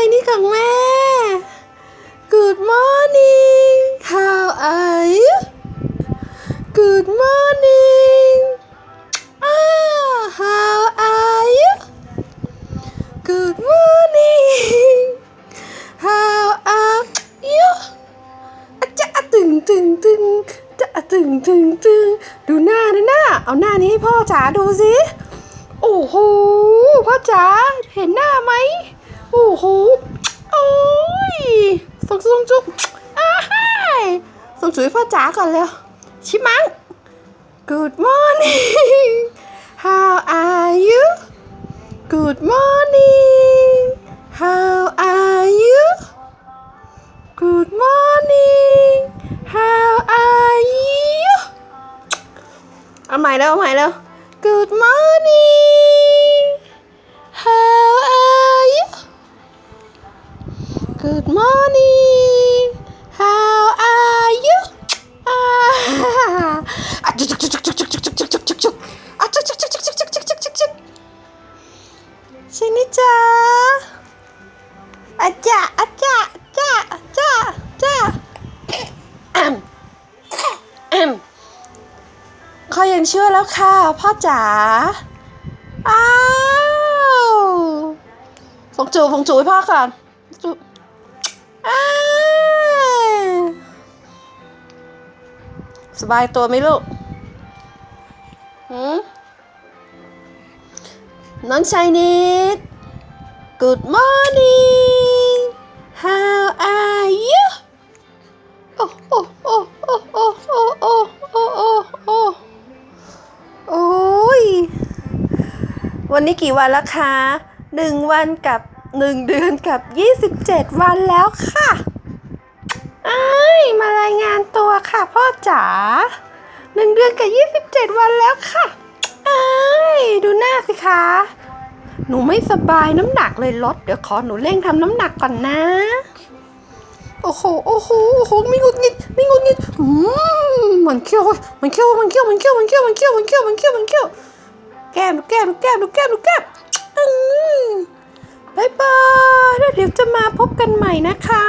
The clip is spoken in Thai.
ใจนี้ของแม่ Good morning how are you Good morning ah how are you Good morning how are you อะจะอะตึงตึงตึงจะะตึงตึงตึงดูหน้านะหน้าเอาหน้านี้ให้พ่อจ๋าดูสิโอ้โหพ่อจ๋าเห็นหน้าไหม ส่งส่งจุ๊บอ้ายส่งจุ๊บให้พ่อจ๋าก่อนเร็ว ชิมัง Good morning How are you Good morning How are you Good morning How are you เอาใหม่แล้วเอาใหม่แล้ว Good morning How are you Good morning กจุ๊กจุ๊กใช่ไหมจ๊ะอาจ้าอาจ้าจ้าจ้าจ้าอ่ำอ่ำเขายังเชื่อแล้วค่ะพ่อจ๋าอ้าวส่งจูบส่งจูให้พ่อก่อนจูอ้าวสบายตัวไหมลูก หืมน้องชายนิด Good morning How are you โอ้โอ้โอ้โอ้โอ้โอ้โอ้โอ้โอ้โอ้โอ้ยวันนี้กี่วันแล้วคะหนึ่งวันกับหนึ่งเดือนกับยี่สิบเจ็ดวันแล้วค่ะไอ้ายมารายงานตัวค่ะพ่อจ๋า หนึ่งเดือนกับยี่สิบเจ็ดวันแล้วค่ะไอ้ยดูหน้าสิคะ หนูไม่สบายน้ำหนักเลยลด เดี๋ยวขอหนูเร่งทำน้ำหนักก่อนนะ โอ้โห โอ้โห โอ้โหไม่งุดงิดไม่งุดงิดอืมมันเขี้ยวเว้ยมันเขี้ยว มันเขี้ยว มันเขี้ยว มันเขี้ยว มันเขี้ยว มันเขี้ยว มันเขี้ยว มันเขี้ยว แก้มดูแก้มดูแก้มดูแก้มดูแก้มอืมบายบายแล้วเดี๋ยวจะมาพบกันใหม่นะคะ